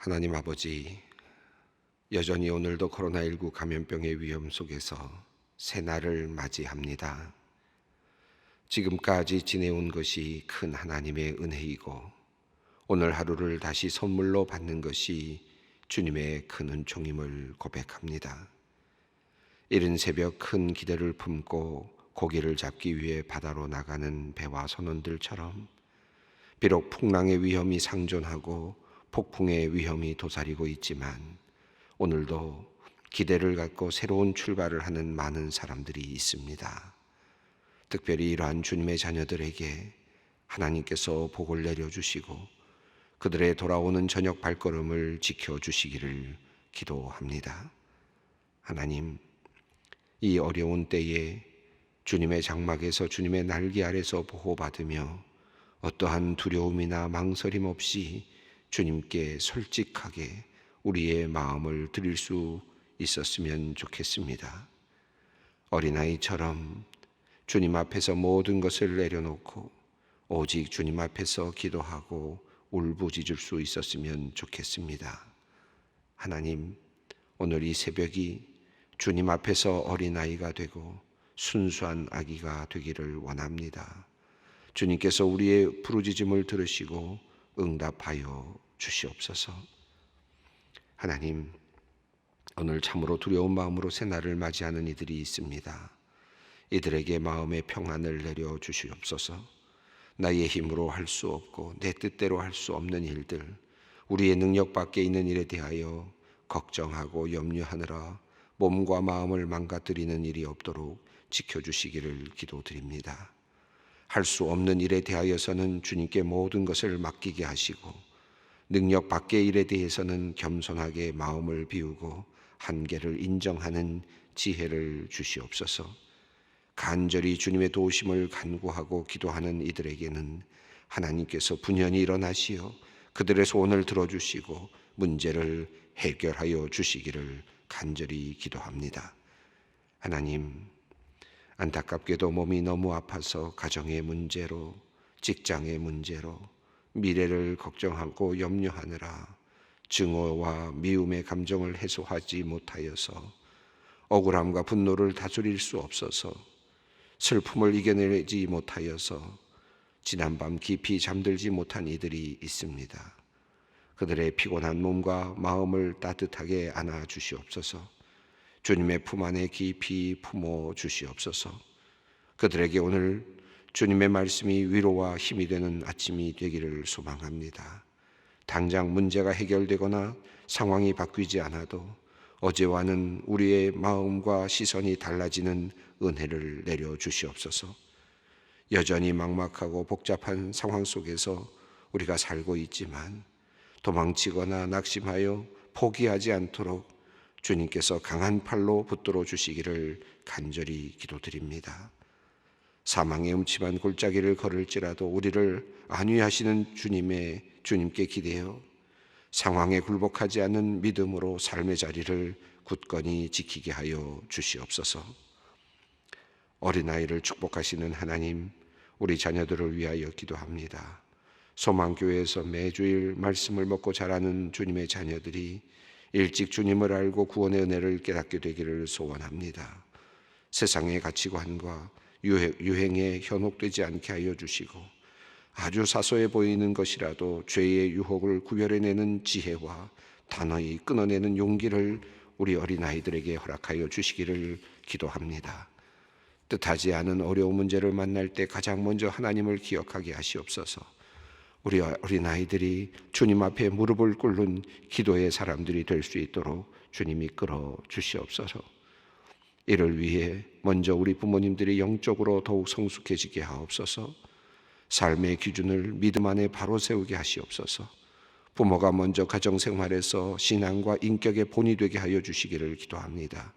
하나님 아버지, 여전히 오늘도 코로나19 감염병의 위험 속에서 새날을 맞이합니다. 지금까지 지내온 것이 큰 하나님의 은혜이고, 오늘 하루를 다시 선물로 받는 것이 주님의 큰 은총임을 고백합니다. 이른 새벽 큰 기대를 품고 고기를 잡기 위해 바다로 나가는 배와 선원들처럼 비록 풍랑의 위험이 상존하고 폭풍의 위험이 도사리고 있지만 오늘도 기대를 갖고 새로운 출발을 하는 많은 사람들이 있습니다. 특별히 이러한 주님의 자녀들에게 하나님께서 복을 내려주시고 그들의 돌아오는 저녁 발걸음을 지켜주시기를 기도합니다. 하나님, 이 어려운 때에 주님의 장막에서 주님의 날개 아래서 보호받으며 어떠한 두려움이나 망설임 없이 주님께 솔직하게 우리의 마음을 드릴 수 있었으면 좋겠습니다. 어린아이처럼 주님 앞에서 모든 것을 내려놓고 오직 주님 앞에서 기도하고 울부짖을 수 있었으면 좋겠습니다. 하나님, 오늘 이 새벽이 주님 앞에서 어린아이가 되고 순수한 아기가 되기를 원합니다. 주님께서 우리의 부르짖음을 들으시고 응답하여 주시옵소서. 하나님, 오늘 참으로 두려운 마음으로 새날을 맞이하는 이들이 있습니다. 이들에게 마음의 평안을 내려 주시옵소서. 나의 힘으로 할 수 없고 내 뜻대로 할 수 없는 일들, 우리의 능력 밖에 있는 일에 대하여 걱정하고 염려하느라 몸과 마음을 망가뜨리는 일이 없도록 지켜주시기를 기도드립니다. 할 수 없는 일에 대하여서는 주님께 모든 것을 맡기게 하시고 능력 밖의 일에 대해서는 겸손하게 마음을 비우고 한계를 인정하는 지혜를 주시옵소서. 간절히 주님의 도우심을 간구하고 기도하는 이들에게는 하나님께서 분연히 일어나시어 그들의 소원을 들어주시고 문제를 해결하여 주시기를 간절히 기도합니다. 하나님, 안타깝게도 몸이 너무 아파서 가정의 문제로, 직장의 문제로, 미래를 걱정하고 염려하느라 증오와 미움의 감정을 해소하지 못하여서 억울함과 분노를 다스릴 수 없어서 슬픔을 이겨내지 못하여서 지난밤 깊이 잠들지 못한 이들이 있습니다. 그들의 피곤한 몸과 마음을 따뜻하게 안아 주시옵소서. 주님의 품 안에 깊이 품어 주시옵소서. 그들에게 오늘 주님의 말씀이 위로와 힘이 되는 아침이 되기를 소망합니다. 당장 문제가 해결되거나 상황이 바뀌지 않아도 어제와는 우리의 마음과 시선이 달라지는 은혜를 내려 주시옵소서. 여전히 막막하고 복잡한 상황 속에서 우리가 살고 있지만 도망치거나 낙심하여 포기하지 않도록 주님께서 강한 팔로 붙들어 주시기를 간절히 기도드립니다. 사망의 음침한 골짜기를 걸을지라도 우리를 안위하시는 주님의 주님께 기대어 상황에 굴복하지 않는 믿음으로 삶의 자리를 굳건히 지키게 하여 주시옵소서. 어린아이를 축복하시는 하나님, 우리 자녀들을 위하여 기도합니다. 소망교회에서 매주일 말씀을 먹고 자라는 주님의 자녀들이 일찍 주님을 알고 구원의 은혜를 깨닫게 되기를 소원합니다. 세상의 가치관과 유행에 현혹되지 않게 하여 주시고 아주 사소해 보이는 것이라도 죄의 유혹을 구별해내는 지혜와 단호히 끊어내는 용기를 우리 어린아이들에게 허락하여 주시기를 기도합니다. 뜻하지 않은 어려운 문제를 만날 때 가장 먼저 하나님을 기억하게 하시옵소서. 우리 어린아이들이 주님 앞에 무릎을 꿇는 기도의 사람들이 될 수 있도록 주님 이 끌어 주시옵소서. 이를 위해 먼저 우리 부모님들이 영적으로 더욱 성숙해지게 하옵소서. 삶의 기준을 믿음 안에 바로 세우게 하시옵소서. 부모가 먼저 가정 생활에서 신앙과 인격의 본이 되게 하여 주시기를 기도합니다.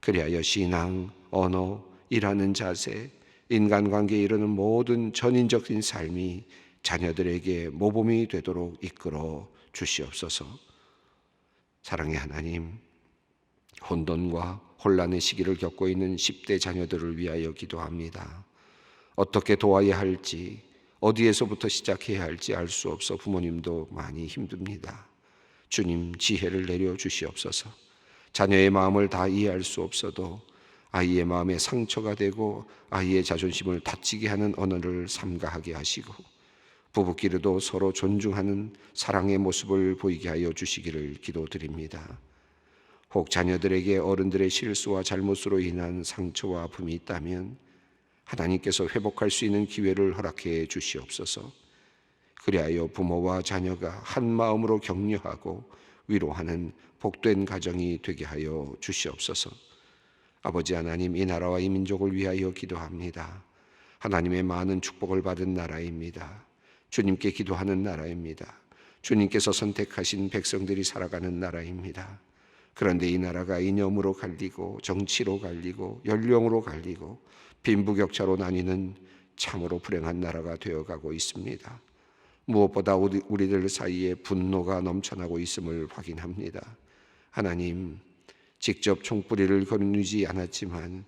그리하여 신앙, 언어, 일하는 자세, 인간관계에 이르는 모든 전인적인 삶이 자녀들에게 모범이 되도록 이끌어 주시옵소서. 사랑의 하나님, 혼돈과 혼란의 시기를 겪고 있는 10대 자녀들을 위하여 기도합니다. 어떻게 도와야 할지, 어디에서부터 시작해야 할지 알 수 없어 부모님도 많이 힘듭니다. 주님 지혜를 내려 주시옵소서. 자녀의 마음을 다 이해할 수 없어도 아이의 마음에 상처가 되고 아이의 자존심을 다치게 하는 언어를 삼가하게 하시고 부부끼리도 서로 존중하는 사랑의 모습을 보이게 하여 주시기를 기도드립니다. 혹 자녀들에게 어른들의 실수와 잘못으로 인한 상처와 아픔이 있다면 하나님께서 회복할 수 있는 기회를 허락해 주시옵소서. 그리하여 부모와 자녀가 한 마음으로 격려하고 위로하는 복된 가정이 되게 하여 주시옵소서. 아버지 하나님, 이 나라와 이 민족을 위하여 기도합니다. 하나님의 많은 축복을 받은 나라입니다. 주님께 기도하는 나라입니다. 주님께서 선택하신 백성들이 살아가는 나라입니다. 그런데 이 나라가 이념으로 갈리고 정치로 갈리고 연령으로 갈리고 빈부격차로 나뉘는 참으로 불행한 나라가 되어가고 있습니다. 무엇보다 우리, 우리들 사이에 분노가 넘쳐나고 있음을 확인합니다. 하나님, 직접 총뿌리를 거느리지 않았지만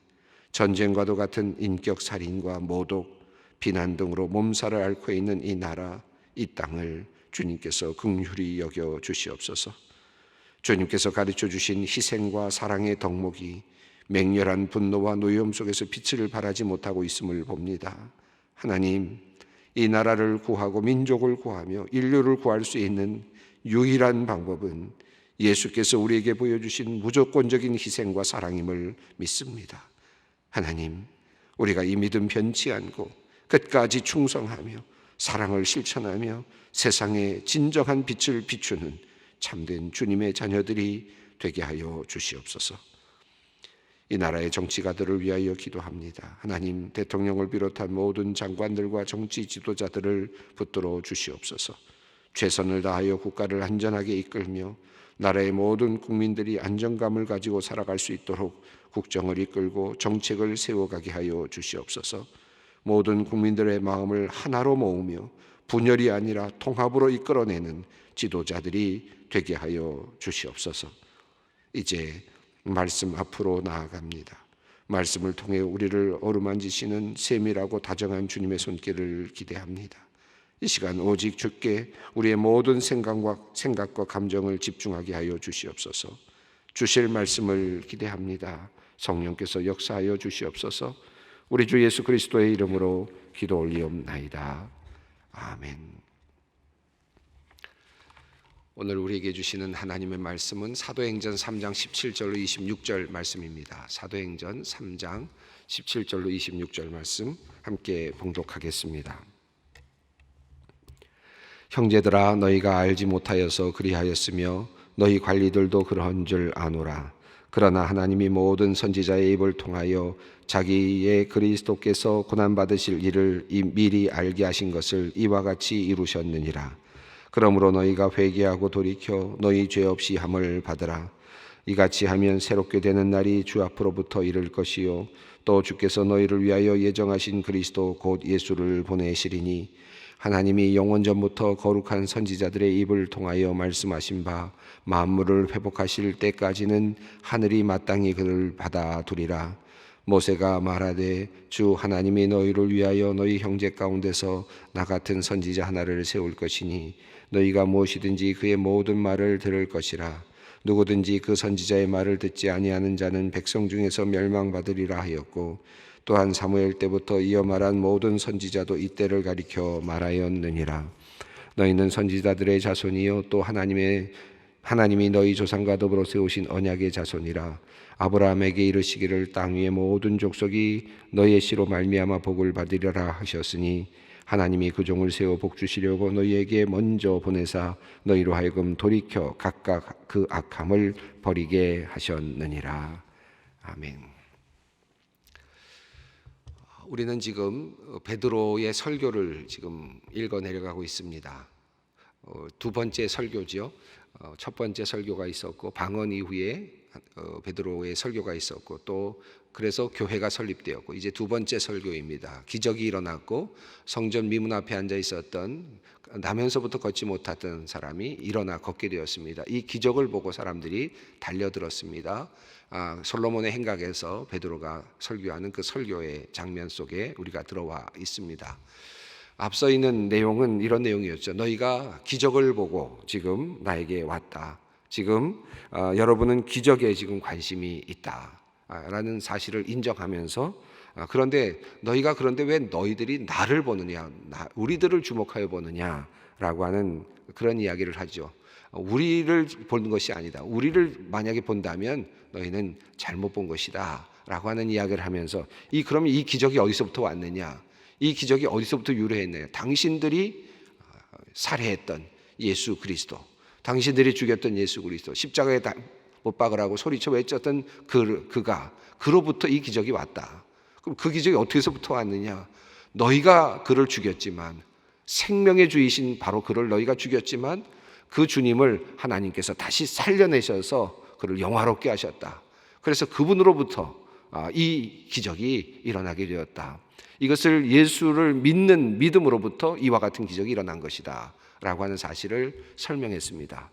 전쟁과도 같은 인격 살인과 모독, 비난 등으로 몸살을 앓고 있는 이 나라, 이 땅을 주님께서 긍휼히 여겨 주시옵소서. 주님께서 가르쳐 주신 희생과 사랑의 덕목이 맹렬한 분노와 노여움 속에서 빛을 발하지 못하고 있음을 봅니다. 하나님, 이 나라를 구하고 민족을 구하며 인류를 구할 수 있는 유일한 방법은 예수께서 우리에게 보여주신 무조건적인 희생과 사랑임을 믿습니다. 하나님, 우리가 이 믿음 변치 않고 끝까지 충성하며 사랑을 실천하며 세상에 진정한 빛을 비추는 참된 주님의 자녀들이 되게 하여 주시옵소서. 이 나라의 정치가들을 위하여 기도합니다. 하나님 대통령을 비롯한 모든 장관들과 정치 지도자들을 붙들어 주시옵소서. 최선을 다하여 국가를 안전하게 이끌며 나라의 모든 국민들이 안정감을 가지고 살아갈 수 있도록 국정을 이끌고 정책을 세워가게 하여 주시옵소서. 모든 국민들의 마음을 하나로 모으며 분열이 아니라 통합으로 이끌어내는 지도자들이 되게 하여 주시옵소서. 이제 말씀 앞으로 나아갑니다. 말씀을 통해 우리를 어루만지시는 세밀하고 다정한 주님의 손길을 기대합니다. 이 시간 오직 주께 우리의 모든 생각과 생각과 감정을 집중하게 하여 주시옵소서. 주실 말씀을 기대합니다. 성령께서 역사하여 주시옵소서. 우리 주 예수 그리스도의 이름으로 기도 올리옵나이다. 아멘. 오늘 우리에게 주시는 하나님의 말씀은 사도행전 3장 17절로 26절 말씀입니다. 사도행전 3장 17절로 26절 말씀 함께 봉독하겠습니다. 형제들아 너희가 알지 못하여서 그리하였으며 너희 관리들도 그러한 줄 아노라. 그러나 하나님이 모든 선지자의 입을 통하여 자기의 그리스도께서 고난 받으실 일을 미리 알게 하신 것을 이와 같이 이루셨느니라. 그러므로 너희가 회개하고 돌이켜 너희 죄 없이 함을 받으라. 이같이 하면 새롭게 되는 날이 주 앞으로부터 이를 것이요 또 주께서 너희를 위하여 예정하신 그리스도 곧 예수를 보내시리니 하나님이 영원 전부터 거룩한 선지자들의 입을 통하여 말씀하신 바 만물을 회복하실 때까지는 하늘이 마땅히 그를 받아두리라. 모세가 말하되 주 하나님이 너희를 위하여 너희 형제 가운데서 나 같은 선지자 하나를 세울 것이니 너희가 무엇이든지 그의 모든 말을 들을 것이라. 누구든지 그 선지자의 말을 듣지 아니하는 자는 백성 중에서 멸망받으리라 하였고 또한 사무엘 때부터 이어 말한 모든 선지자도 이때를 가리켜 말하였느니라. 너희는 선지자들의 자손이요 또 하나님의 하나님이 너희 조상과 더불어 세우신 언약의 자손이라. 아브라함에게 이르시기를 땅 위의 모든 족속이 너희의 씨로 말미암아 복을 받으리라 하셨으니 하나님이 그 종을 세워 복 주시려고 너희에게 먼저 보내사 너희로 하여금 돌이켜 각각 그 악함을 버리게 하셨느니라. 아멘. 우리는 지금 베드로의 설교를 지금 읽어 내려가고 있습니다. 어, 두 번째 설교죠. 어, 첫 번째 설교가 있었고 방언 이후에 어, 베드로의 설교가 있었고 또 그래서 교회가 설립되었고 이제 두 번째 설교입니다. 기적이 일어났고 성전 미문 앞에 앉아 있었던 나면서부터 걷지 못하던 사람이 일어나 걷게 되었습니다. 이 기적을 보고 사람들이 달려들었습니다. 아, 솔로몬의 행각에서 베드로가 설교하는 그 설교의 장면 속에 우리가 들어와 있습니다. 앞서 있는 내용은 이런 내용이었죠. 너희가 기적을 보고 지금 나에게 왔다. 지금 어, 여러분은 기적에 지금 관심이 있다 라는 사실을 인정하면서 아, 그런데 너희가 그런데 왜 너희들이 나를 보느냐, 나, 우리들을 주목하여 보느냐라고 하는 그런 이야기를 하죠. 우리를 보는 것이 아니다. 우리를 만약에 본다면 너희는 잘못 본 것이다라고 하는 이야기를 하면서 이 그러면 이 기적이 어디서부터 왔느냐? 이 기적이 어디서부터 유래했느냐? 당신들이 아, 살해했던 예수 그리스도, 당신들이 죽였던 예수 그리스도, 십자가에 다- 못 박으라고 소리쳐 외쳤던 그 그가 그로부터 이 기적이 왔다. 그럼 그 기적이 어디서부터 왔느냐? 너희가 그를 죽였지만 생명의 주이신 바로 그를 너희가 죽였지만 그 주님을 하나님께서 다시 살려내셔서 그를 영화롭게 하셨다. 그래서 그분으로부터 아, 이 기적이 일어나게 되었다. 이것을 예수를 믿는 믿음으로부터 이와 같은 기적이 일어난 것이다. 라고 하는 사실을 설명했습니다.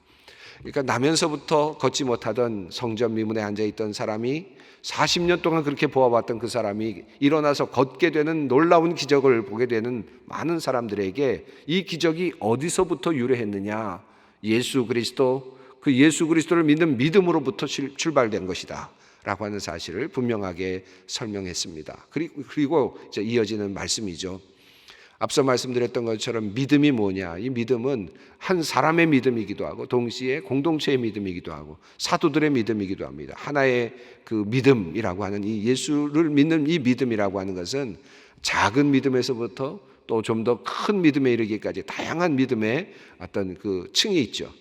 그러니까 나면서부터 걷지 못하던 성전 미문에 앉아 있던 사람이 40년 동안 그렇게 보아왔던 그 사람이 일어나서 걷게 되는 놀라운 기적을 보게 되는 많은 사람들에게 이 기적이 어디서부터 유래했느냐? 예수 그리스도 그 예수 그리스도를 믿는 믿음으로부터 출- 출발된 것이다. 라고 하는 사실을 분명하게 설명했습니다. 그리고, 이어지는 말씀이죠. 앞서 말씀드렸던 것처럼 믿음이 뭐냐? 이 믿음은 한 사람의 믿음이기도 하고 동시에 공동체의 믿음이기도 하고 사도들의 믿음이기도 합니다. 하나의 그 믿음이라고 하는 이 예수를 믿는 이 믿음이라고 하는 것은 작은 믿음에서부터 또 좀 더 큰 믿음에 이르기까지 다양한 믿음의 어떤 그 층이 있죠.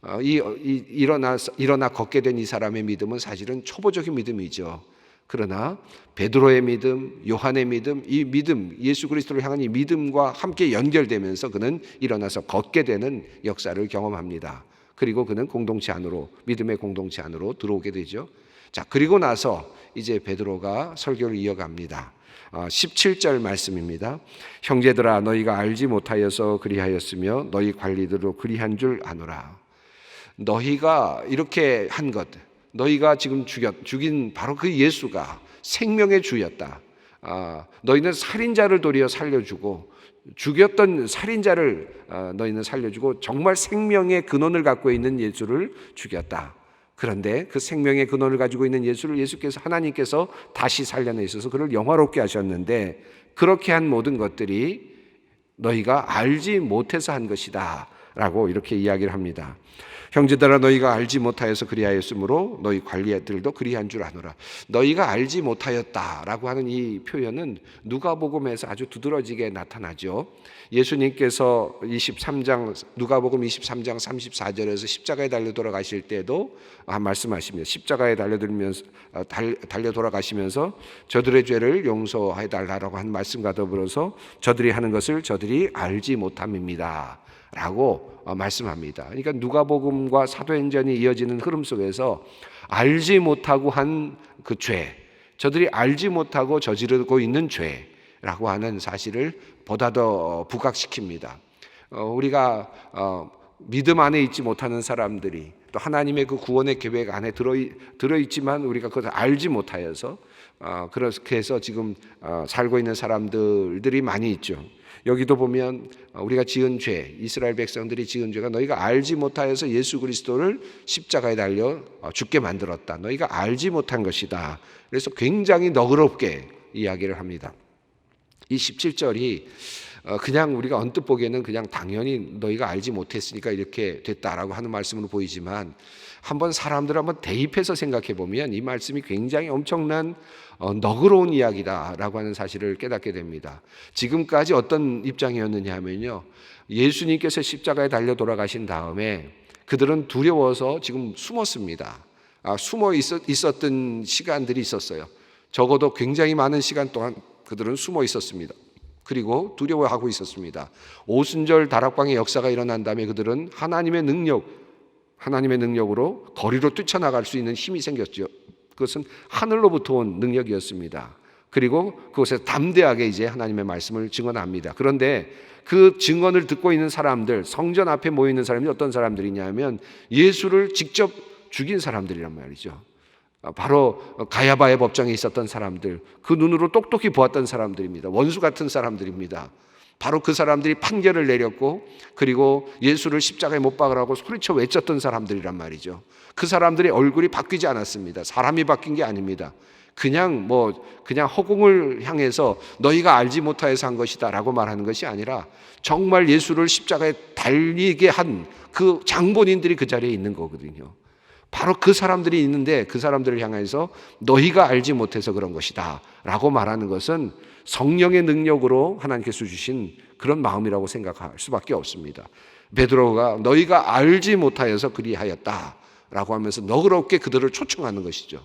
어, 이, 이 일어나 일어나 걷게 된 이 사람의 믿음은 사실은 초보적인 믿음이죠. 그러나 베드로의 믿음, 요한의 믿음, 이 믿음, 예수 그리스도를 향한 이 믿음과 함께 연결되면서 그는 일어나서 걷게 되는 역사를 경험합니다. 그리고 그는 공동체 안으로 믿음의 공동체 안으로 들어오게 되죠. 자, 그리고 나서 이제 베드로가 설교를 이어갑니다. 아, 17절 말씀입니다. 형제들아 너희가 알지 못하여서 그리하였으며 너희 관리들도 그리한 줄 아노라. 너희가 이렇게 한 것, 너희가 지금 죽였, 죽인 바로 그 예수가 생명의 주였다. 아, 너희는 살인자를 도리어 살려주고 죽였던 살인자를 아, 너희는 살려주고 정말 생명의 근원을 갖고 있는 예수를 죽였다. 그런데 그 생명의 근원을 가지고 있는 예수를 예수께서 하나님께서 다시 살려내셔서 그를 영화롭게 하셨는데 그렇게 한 모든 것들이 너희가 알지 못해서 한 것이다. 라고 이렇게 이야기를 합니다. 형제들아 너희가 알지 못하여서 그리하였으므로 너희 관리들도 그리한 줄 아노라. 너희가 알지 못하였다라고 하는 이 표현은 누가복음에서 아주 두드러지게 나타나죠. 예수님께서 23장 누가복음 23장 34절에서 십자가에 달려 돌아가실 때도 아, 말씀하십니다. 십자가에 달려 들면서 아, 달, 달려 돌아가시면서 저들의 죄를 용서해 달라라고 한 말씀과 더불어서 저들이 하는 것을 저들이 알지 못함입니다. 라고 어, 말씀합니다. 그러니까 누가복음과 사도행전이 이어지는 흐름 속에서 알지 못하고 한 그 죄, 저들이 알지 못하고 저지르고 있는 죄라고 하는 사실을 보다 더 부각시킵니다. 어, 우리가 어, 믿음 안에 있지 못하는 사람들이 또 하나님의 그 구원의 계획 안에 들어 있지만 우리가 그것을 알지 못하여서 어, 그렇게 해서 지금 어, 살고 있는 사람들들이 많이 있죠. 여기도 보면 어, 우리가 지은 죄, 이스라엘 백성들이 지은 죄가 너희가 알지 못하여서 예수 그리스도를 십자가에 달려 어, 죽게 만들었다. 너희가 알지 못한 것이다. 그래서 굉장히 너그럽게 이야기를 합니다. 이 17절이 어, 그냥 우리가 언뜻 보기에는 그냥 당연히 너희가 알지 못했으니까 이렇게 됐다라고 하는 말씀으로 보이지만 한번 사람들 한번 대입해서 생각해 보면 이 말씀이 굉장히 엄청난 어, 너그러운 이야기다라고 하는 사실을 깨닫게 됩니다. 지금까지 어떤 입장이었느냐 하면요. 예수님께서 십자가에 달려 돌아가신 다음에 그들은 두려워서 지금 숨었습니다. 아, 숨어 있었, 있었 던 시간들이 있었어요. 적어도 굉장히 많은 시간 동안 그들은 숨어 있었습니다. 그리고 두려워하고 있었습니다. 오순절 다락방의 역사가 일어난 다음에 그들은 하나님의 능력, 하나님의 능력으로 거리로 뛰쳐나갈 수 있는 힘이 생겼죠. 그것은 하늘로부터 온 능력이었습니다. 그리고 그곳에서 담대하게 이제 하나님의 말씀을 증언합니다. 그런데 그 증언을 듣고 있는 사람들, 성전 앞에 모여 있는 사람이 어떤 사람들이냐면 예수를 직접 죽인 사람들이란 말이죠. 바로 가야바의 법정에 있었던 사람들, 그 눈으로 똑똑히 보았던 사람들입니다. 원수 같은 사람들입니다. 바로 그 사람들이 판결을 내렸고 그리고 예수를 십자가에 못 박으라고 소리쳐 외쳤던 사람들이란 말이죠. 그 사람들의 얼굴이 바뀌지 않았습니다. 사람이 바뀐 게 아닙니다. 그냥 뭐 그냥 허공을 향해서 너희가 알지 못하여서 한 것이다라고 말하는 것이 아니라 정말 예수를 십자가에 달리게 한 그 장본인들이 그 자리에 있는 거거든요. 바로 그 사람들이 있는데 그 사람들을 향해서 너희가 알지 못해서 그런 것이다 라고 말하는 것은 성령의 능력으로 하나님께서 주신 그런 마음이라고 생각할 수밖에 없습니다. 베드로가 너희가 알지 못하여서 그리하였다 라고 하면서 너그럽게 그들을 초청하는 것이죠.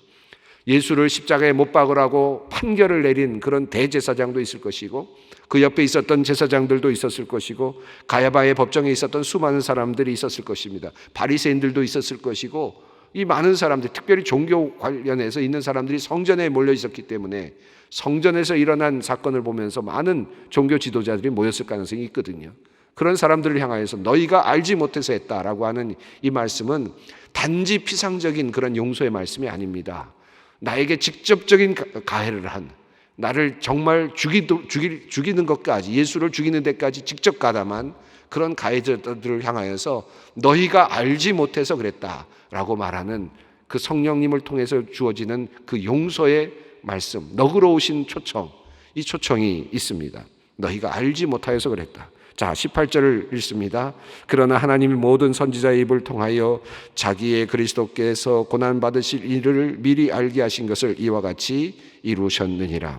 예수를 십자가에 못 박으라고 판결을 내린 그런 대제사장도 있을 것이고 그 옆에 있었던 제사장들도 있었을 것이고 가야바의 법정에 있었던 수많은 사람들이 있었을 것입니다. 바리새인들도 있었을 것이고 이 많은 사람들 특별히 종교 관련해서 있는 사람들이 성전에 몰려 있었기 때문에 성전에서 일어난 사건을 보면서 많은 종교 지도자들이 모였을 가능성이 있거든요. 그런 사람들을 향하여서 너희가 알지 못해서 했다라고 하는 이 말씀은 단지 피상적인 그런 용서의 말씀이 아닙니다. 나에게 직접적인 가해를 한 나를 정말 죽이도, 죽이, 죽이는 것까지 예수를 죽이는 데까지 직접 가담한 그런 가해자들을 향하여서 너희가 알지 못해서 그랬다라고 말하는 그 성령님을 통해서 주어지는 그 용서의 말씀, 너그러우신 초청, 이 초청이 있습니다. 너희가 알지 못하여서 그랬다. 자, 18절을 읽습니다. 그러나 하나님이 모든 선지자의 입을 통하여 자기의 그리스도께서 고난 받으실 일을 미리 알게 하신 것을 이와 같이 이루셨느니라.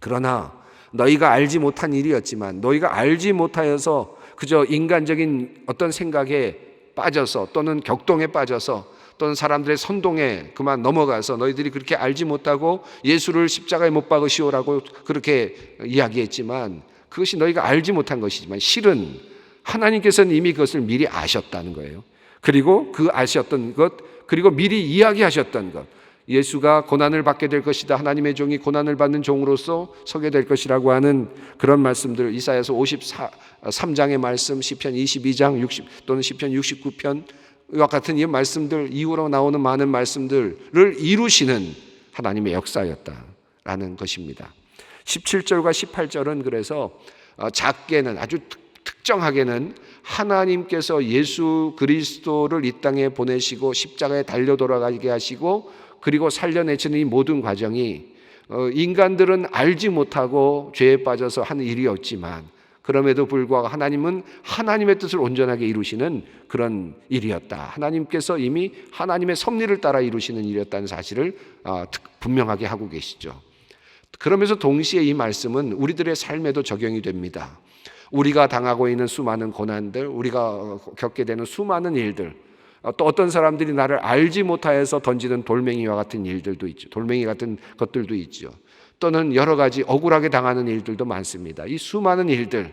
그러나 너희가 알지 못한 일이었지만 너희가 알지 못하여서 그저 인간적인 어떤 생각에 빠져서 또는 격동에 빠져서 또는 사람들의 선동에 그만 넘어가서 너희들이 그렇게 알지 못하고 예수를 십자가에 못 박으시오라고 그렇게 이야기했지만 그것이 너희가 알지 못한 것이지만 실은 하나님께서는 이미 그것을 미리 아셨다는 거예요. 그리고 그 아셨던 것, 그리고 미리 이야기하셨던 것. 예수가 고난을 받게 될 것이다. 하나님의 종이 고난을 받는 종으로서 서게 될 것이라고 하는 그런 말씀들 이사야서 53장의 말씀, 시편 22장 60 또는 시편 69편 와 같은 이 말씀들 이후로 나오는 많은 말씀들을 이루시는 하나님의 역사였다라는 것입니다. 17절과 18절은 그래서 어, 작게는 아주 특정하게는 하나님께서 예수 그리스도를 이 땅에 보내시고 십자가에 달려 돌아가게 하시고 그리고 살려내시는 이 모든 과정이 어, 인간들은 알지 못하고 죄에 빠져서 하는 일이었지만 그럼에도 불구하고 하나님은 하나님의 뜻을 온전하게 이루시는 그런 일이었다. 하나님께서 이미 하나님의 섭리를 따라 이루시는 일이었다는 사실을 어, 분명하게 하고 계시죠. 그러면서 동시에 이 말씀은 우리들의 삶에도 적용이 됩니다. 우리가 당하고 있는 수많은 고난들, 우리가 겪게 되는 수많은 일들, 또 어떤 사람들이 나를 알지 못하여서 던지는 돌멩이와 같은 일들도 있죠. 돌멩이 같은 것들도 있죠. 또는 여러 가지 억울하게 당하는 일들도 많습니다. 이 수많은 일들,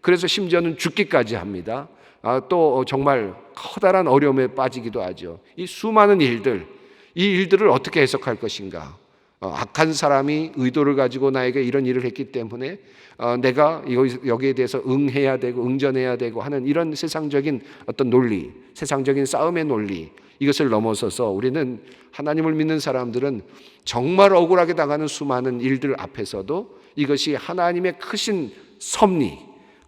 그래서 심지어는 죽기까지 합니다. 아, 또 정말 커다란 어려움에 빠지기도 하죠. 이 수많은 일들, 이 일들을 어떻게 해석할 것인가? 어, 악한 사람이 의도를 가지고 나에게 이런 일을 했기 때문에 어, 내가 여기에 대해서 응해야 되고 응전해야 되고 하는 이런 세상적인 어떤 논리, 세상적인 싸움의 논리 이것을 넘어서서 우리는 하나님을 믿는 사람들은 정말 억울하게 당하는 수많은 일들 앞에서도 이것이 하나님의 크신 섭리,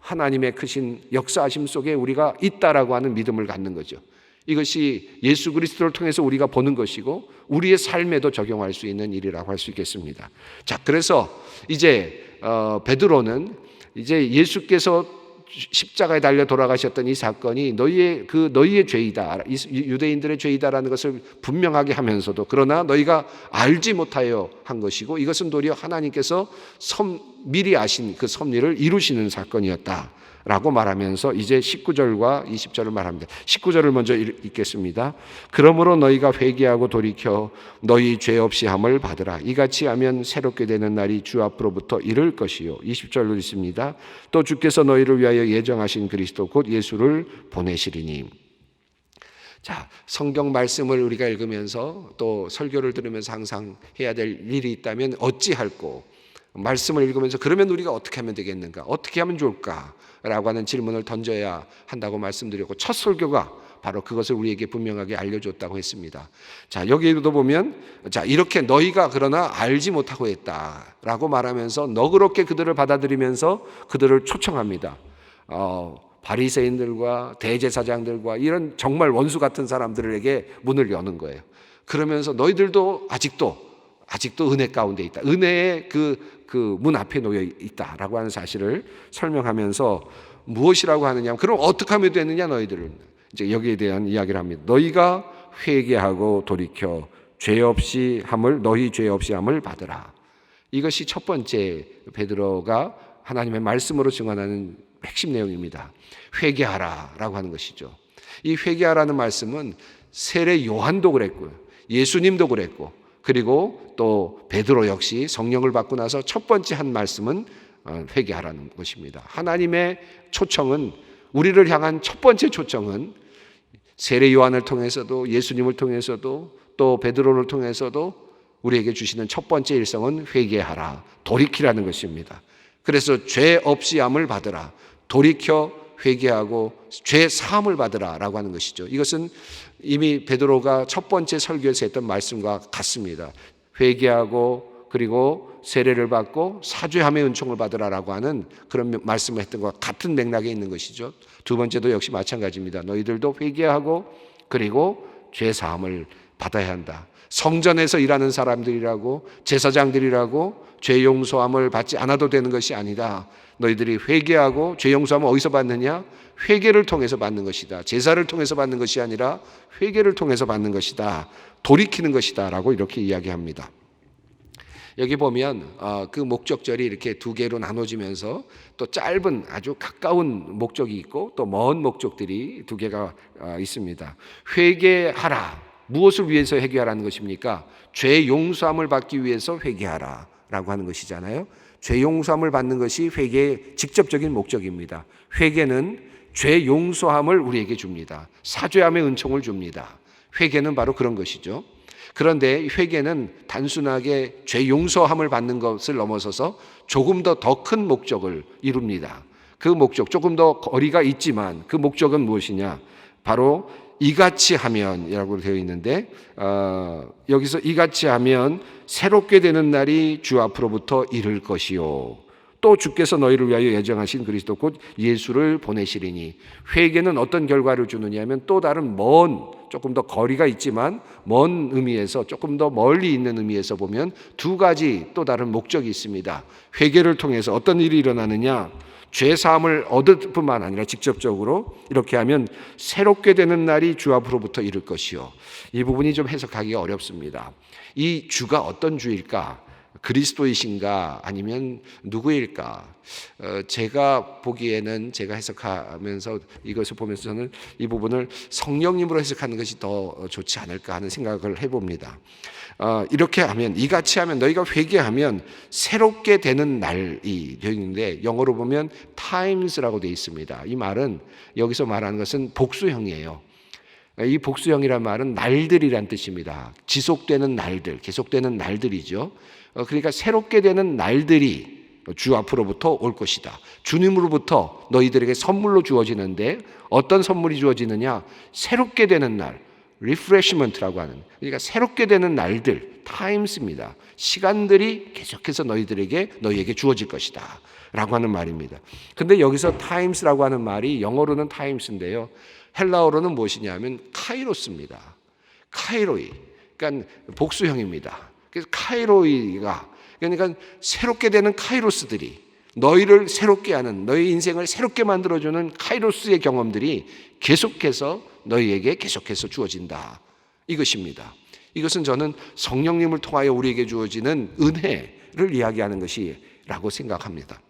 하나님의 크신 역사하심 속에 우리가 있다라고 하는 믿음을 갖는 거죠. 이것이 예수 그리스도를 통해서 우리가 보는 것이고 우리의 삶에도 적용할 수 있는 일이라고 할 수 있겠습니다. 자, 그래서 이제 어, 베드로는 이제 예수께서 십자가에 달려 돌아가셨던 이 사건이 너희의 그 너희의 죄이다. 유대인들의 죄이다라는 것을 분명하게 하면서도 그러나 너희가 알지 못하여 한 것이고 이것은 도리어 하나님께서 섬, 미리 아신 그 섭리를 이루시는 사건이었다. 라고 말하면서 이제 19절과 20절을 말합니다. 19절을 먼저 읽겠습니다. 그러므로 너희가 회개하고 돌이켜 너희 죄 없이 함을 받으라. 이같이 하면 새롭게 되는 날이 주 앞으로부터 이를 것이요. 20절로 있습니다. 또 주께서 너희를 위하여 예정하신 그리스도 곧 예수를 보내시리니. 자, 성경 말씀을 우리가 읽으면서 또 설교를 들으면서 항상 해야 될 일이 있다면 어찌할꼬 말씀을 읽으면서 그러면 우리가 어떻게 하면 되겠는가? 어떻게 하면 좋을까? 라고 하는 질문을 던져야 한다고 말씀드렸고 첫 설교가 바로 그것을 우리에게 분명하게 알려줬다고 했습니다. 자, 여기에도 보면 자, 이렇게 너희가 그러나 알지 못하고 했다 라고 말하면서 너그럽게 그들을 받아들이면서 그들을 초청합니다. 어, 바리새인들과 대제사장들과 이런 정말 원수 같은 사람들에게 문을 여는 거예요. 그러면서 너희들도 아직도 아직도 은혜 가운데 있다. 은혜의 그 그 문 앞에 놓여 있다라고 하는 사실을 설명하면서 무엇이라고 하느냐? 그럼 어떻게 하면 되느냐 너희들은 이제 여기에 대한 이야기를 합니다. 너희가 회개하고 돌이켜 죄 없이 함을 너희 죄 없이 함을 받으라. 이것이 첫 번째 베드로가 하나님의 말씀으로 증언하는 핵심 내용입니다. 회개하라라고 하는 것이죠. 이 회개하라는 말씀은 세례 요한도 그랬고요. 예수님도 그랬고 그리고 또 베드로 역시 성령을 받고 나서 첫 번째 한 말씀은 어, 회개하라는 것입니다. 하나님의 초청은 우리를 향한 첫 번째 초청은 세례 요한을 통해서도 예수님을 통해서도 또 베드로를 통해서도 우리에게 주시는 첫 번째 일성은 회개하라, 돌이키라는 것입니다. 그래서 죄 없이 암을 받으라, 돌이켜 회개하고 죄 사함을 받으라라고 하는 것이죠. 이것은 이미 베드로가 첫 번째 설교에서 했던 말씀과 같습니다. 회개하고 그리고 세례를 받고 사죄함의 은총을 받으라라고 하는 그런 말씀을 했던 것 같은 맥락에 있는 것이죠. 두 번째도 역시 마찬가지입니다. 너희들도 회개하고 그리고 죄 사함을 받아야 한다. 성전에서 일하는 사람들이라고 제사장들이라고 죄 용서함을 받지 않아도 되는 것이 아니다. 너희들이 회개하고 죄 용서함을 어디서 받느냐? 회개를 통해서 받는 것이다. 제사를 통해서 받는 것이 아니라 회개를 통해서 받는 것이다. 돌이키는 것이다라고 이렇게 이야기합니다. 여기 보면 어, 그 목적절이 이렇게 두 개로 나눠지면서 또 짧은 아주 가까운 목적이 있고 또 먼 목적들이 두 개가 어, 있습니다. 회개하라. 무엇을 위해서 회개하라는 것입니까? 죄 용서함을 받기 위해서 회개하라라고 하는 것이잖아요. 죄 용서함을 받는 것이 회개의 직접적인 목적입니다. 회개는 죄 용서함을 우리에게 줍니다. 사죄함의 은총을 줍니다. 회개는 바로 그런 것이죠. 그런데 회개는 단순하게 죄 용서함을 받는 것을 넘어서서 조금 더 더 큰 목적을 이룹니다. 그 목적 조금 더 거리가 있지만 그 목적은 무엇이냐? 바로 이같이 하면이라고 되어 있는데 어, 여기서 이같이 하면 새롭게 되는 날이 주 앞으로부터 이를 것이요. 또 주께서 너희를 위하여 예정하신 그리스도 곧 예수를 보내시리니 회개는 어떤 결과를 주느냐면 또 다른 먼 조금 더 거리가 있지만 먼 의미에서 조금 더 멀리 있는 의미에서 보면 두 가지 또 다른 목적이 있습니다. 회개를 통해서 어떤 일이 일어나느냐? 죄 사함을 얻을 뿐만 아니라 직접적으로 이렇게 하면 새롭게 되는 날이 주 앞으로부터 이를 것이요. 이 부분이 좀 해석하기가 어렵습니다. 이 주가 어떤 주일까? 그리스도이신가 아니면 누구일까? 어, 제가 보기에는 제가 해석하면서 이것을 보면서 저는 이 부분을 성령님으로 해석하는 것이 더 좋지 않을까 하는 생각을 해봅니다. 어, 이렇게 하면 이같이 하면 너희가 회개하면 새롭게 되는 날이 되어 있는데 영어로 보면 times라고 되어 있습니다. 이 말은 여기서 말하는 것은 복수형이에요. 이 복수형이란 말은 날들이란 뜻입니다. 지속되는 날들, 계속되는 날들이죠. 어, 그러니까 새롭게 되는 날들이 주 앞으로부터 올 것이다. 주님으로부터 너희들에게 선물로 주어지는데 어떤 선물이 주어지느냐? 새롭게 되는 날, 리프레시먼트라고 하는 그러니까 새롭게 되는 날들, 타임스입니다. 시간들이 계속해서 너희들에게 너희에게 주어질 것이다. 라고 하는 말입니다. 근데 여기서 타임스라고 하는 말이 영어로는 타임스인데요. 헬라어로는 무엇이냐면 카이로스입니다. 카이로이. 그러니까 복수형입니다. 그래서 카이로이가 그러니까 새롭게 되는 카이로스들이 너희를 새롭게 하는 너희 인생을 새롭게 만들어주는 카이로스의 경험들이 계속해서 너희에게 계속해서 주어진다. 이것입니다. 이것은 저는 성령님을 통하여 우리에게 주어지는 은혜를 이야기하는 것이라고 생각합니다.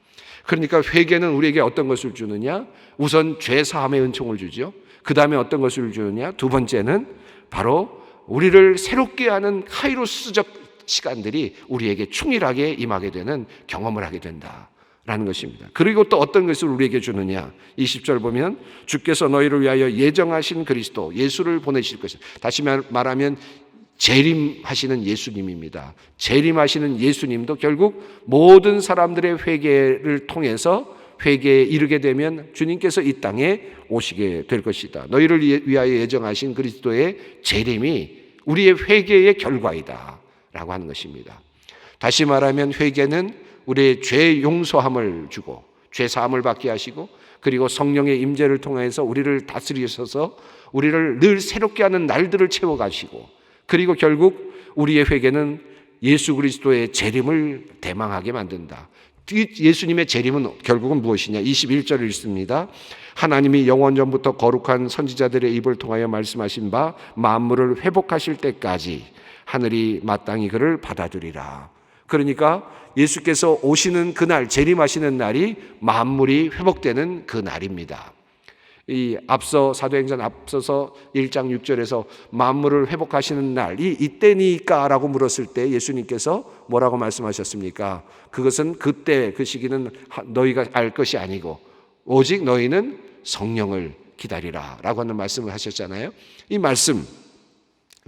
그러니까 회개는 우리에게 어떤 것을 주느냐? 우선 죄 사함의 은총을 주죠. 그 다음에 어떤 것을 주느냐? 두 번째는 바로 우리를 새롭게 하는 카이로스적 시간들이 우리에게 충실하게 임하게 되는 경험을 하게 된다. 라는 것입니다. 그리고 또 어떤 것을 우리에게 주느냐? 20절 보면 주께서 너희를 위하여 예정하신 그리스도 예수를 보내실 것이다. 다시 말하면 재림하시는 예수님입니다. 재림하시는 예수님도 결국 모든 사람들의 회개를 통해서 회개에 이르게 되면 주님께서 이 땅에 오시게 될 것이다. 너희를 예- 위하여 예정하신 그리스도의 재림이 우리의 회개의 결과이다. 라고 하는 것입니다. 다시 말하면 회개는 우리의 죄 용서함을 주고 죄 사함을 받게 하시고 그리고 성령의 임재를 통해서 우리를 다스리셔서 우리를 늘 새롭게 하는 날들을 채워 가시고 그리고 결국 우리의 회개는 예수 그리스도의 재림을 대망하게 만든다. 이 예수님의 재림은 결국은 무엇이냐? 21절을 읽습니다. 하나님이 영원 전부터 거룩한 선지자들의 입을 통하여 말씀하신 바 만물을 회복하실 때까지 하늘이 마땅히 그를 받아들이라. 그러니까 예수께서 오시는 그날 재림하시는 날이 만물이 회복되는 그 날입니다. 이 앞서 사도행전 앞서서 1장 6절에서 만물을 회복하시는 날이 이때니까라고 물었을 때 예수님께서 뭐라고 말씀하셨습니까? 그것은 그때 그 시기는 하- 너희가 알 것이 아니고 오직 너희는 성령을 기다리라라고 하는 말씀을 하셨잖아요. 이 말씀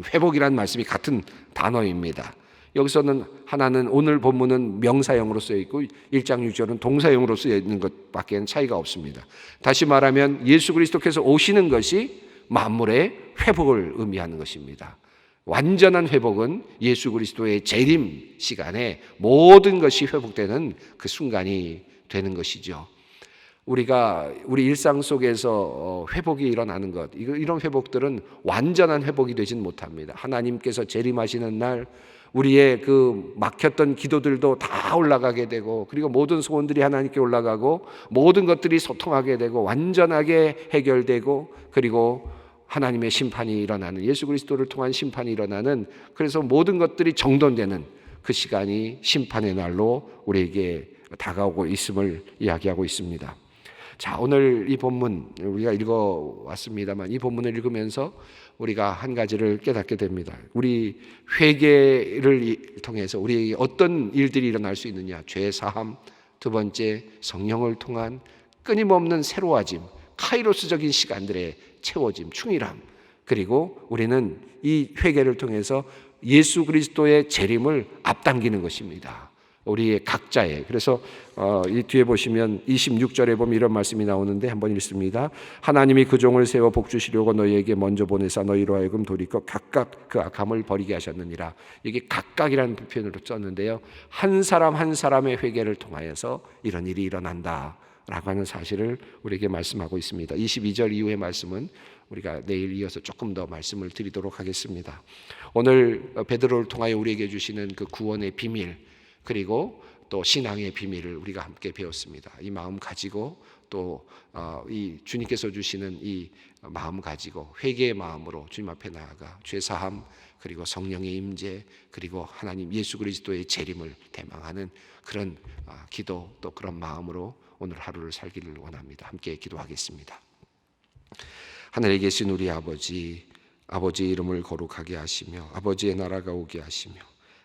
회복이라는 말씀이 같은 단어입니다. 여기서는 하나는 오늘 본문은 명사형으로 쓰여 있고 1장 6절은 동사형으로 쓰여 있는 것밖에 차이가 없습니다. 다시 말하면 예수 그리스도께서 오시는 것이 만물의 회복을 의미하는 것입니다. 완전한 회복은 예수 그리스도의 재림 시간에 모든 것이 회복되는 그 순간이 되는 것이죠. 우리가 우리 일상 속에서 어, 회복이 일어나는 것 이런 회복들은 완전한 회복이 되진 못합니다. 하나님께서 재림하시는 날 우리의 그 막혔던 기도들도 다 올라가게 되고 그리고 모든 소원들이 하나님께 올라가고 모든 것들이 소통하게 되고 완전하게 해결되고 그리고 하나님의 심판이 일어나는 예수 그리스도를 통한 심판이 일어나는 그래서 모든 것들이 정돈되는 그 시간이 심판의 날로 우리에게 다가오고 있음을 이야기하고 있습니다. 자, 오늘 이 본문 우리가 읽어 왔습니다만 이 본문을 읽으면서 우리가 한 가지를 깨닫게 됩니다. 우리 회개를 이- 통해서 우리에게 어떤 일들이 일어날 수 있느냐? 죄 사함, 두 번째 성령을 통한 끊임없는 새로워짐, 카이로스적인 시간들의 채워짐, 충일함. 그리고 우리는 이 회개를 통해서 예수 그리스도의 재림을 앞당기는 것입니다. 우리의 각자의 그래서 어, 이 뒤에 보시면 26절에 보면 이런 말씀이 나오는데 한번 읽습니다. 하나님이 그 종을 세워 복 주시려고 너희에게 먼저 보내사 너희로 하여금 돌이켜 각각 그 악함을 버리게 하셨느니라. 이게 각각이라는 표현으로 썼는데요. 한 사람 한 사람의 회개를 통하여서 이런 일이 일어난다. 라고 하는 사실을 우리에게 말씀하고 있습니다. 22절 이후의 말씀은 우리가 내일 이어서 조금 더 말씀을 드리도록 하겠습니다. 오늘 베드로를 통하여 우리에게 주시는 그 구원의 비밀 그리고 또 신앙의 비밀을 우리가 함께 배웠습니다. 이 마음 가지고 또 이 주님께서 주시는 이 마음 가지고 회개의 마음으로 주님 앞에 나아가 죄 사함 그리고 성령의 임재 그리고 하나님 예수 그리스도의 재림을 대망하는 그런 아, 기도 또 그런 마음으로 오늘 하루를 살기를 원합니다. 함께 기도하겠습니다. 하늘에 계신 우리 아버지, 아버지의 이름을 거룩하게 하시며 아버지의 나라가 오게 하시며